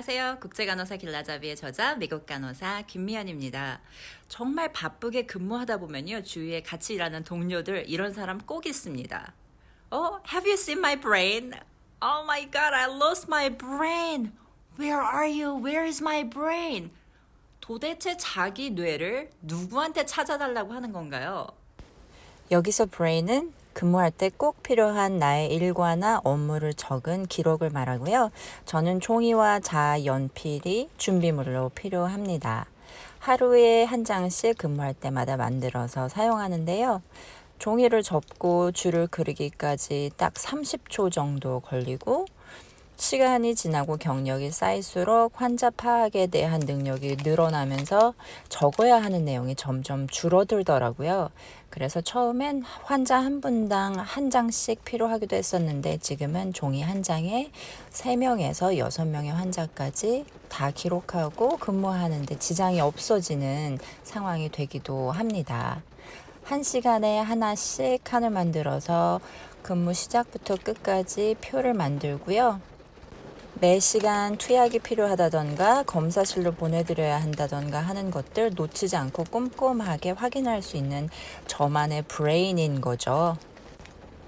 안녕하세요. 국제간호사 길라잡이의 저자 미국 간호사 김미연입니다. 정말 바쁘게 근무하다 보면요. 주위에 같이 일하는 동료들 이런 사람 꼭 있습니다. Oh, have you seen my brain? Oh my god, I lost my brain. Where are you? Where is my brain? 도대체 자기 뇌를 누구한테 찾아달라고 하는 건가요? 여기서 brain은 근무할 때 꼭 필요한 나의 일과나 업무를 적은 기록을 말하고요. 저는 종이와 자, 연필이 준비물로 필요합니다. 하루에 한 장씩 근무할 때마다 만들어서 사용하는데요. 종이를 접고 줄을 그리기까지 딱 30초 정도 걸리고 시간이 지나고 경력이 쌓일수록 환자 파악에 대한 능력이 늘어나면서 적어야 하는 내용이 점점 줄어들더라고요. 그래서 처음엔 환자 한 분당 한 장씩 필요하기도 했었는데 지금은 종이 한 장에 3명에서 6명의 환자까지 다 기록하고 근무하는데 지장이 없어지는 상황이 되기도 합니다. 한 시간에 하나씩 칸을 만들어서 근무 시작부터 끝까지 표를 만들고요. 매 시간 투약이 필요하다던가 검사실로 보내드려야 한다던가 하는 것들 놓치지 않고 꼼꼼하게 확인할 수 있는 저만의 브레인인 거죠.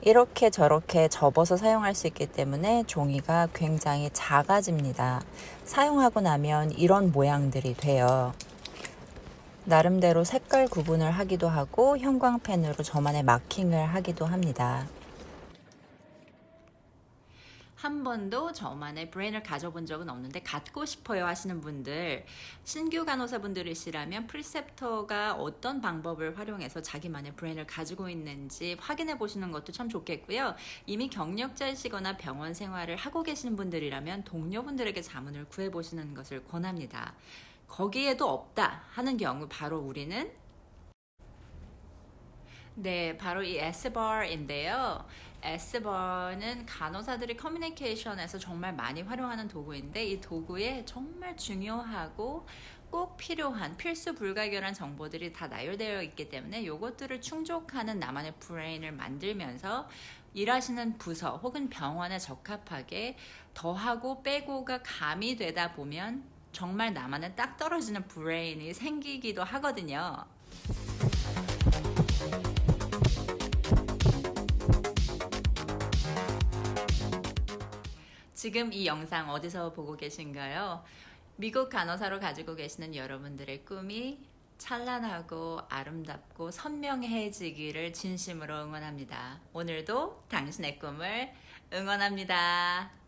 이렇게 저렇게 접어서 사용할 수 있기 때문에 종이가 굉장히 작아집니다. 사용하고 나면 이런 모양들이 돼요. 나름대로 색깔 구분을 하기도 하고 형광펜으로 저만의 마킹을 하기도 합니다. 한 번도 저만의 브레인을 가져본 적은 없는데 갖고 싶어요 하시는 분들 신규 간호사분들이시라면 프리셉터가 어떤 방법을 활용해서 자기만의 브레인을 가지고 있는지 확인해 보시는 것도 참 좋겠고요. 이미 경력자이시거나 병원 생활을 하고 계시는 분들이라면 동료분들에게 자문을 구해 보시는 것을 권합니다. 거기에도 없다 하는 경우 바로 우리는 네, 바로 이 Sbar인데요. Sbar는 간호사들이 커뮤니케이션에서 정말 많이 활용하는 도구인데 이 도구에 정말 중요하고 꼭 필요한 필수 불가결한 정보들이 다 나열되어 있기 때문에 이것들을 충족하는 나만의 브레인을 만들면서 일하시는 부서 혹은 병원에 적합하게 더하고 빼고가 가미되다 보면 정말 나만의 딱 떨어지는 브레인이 생기기도 하거든요. 지금 이 영상 어디서 보고 계신가요? 미국 간호사로 가지고 계시는 여러분들의 꿈이 찬란하고 아름답고 선명해지기를 진심으로 응원합니다. 오늘도 당신의 꿈을 응원합니다.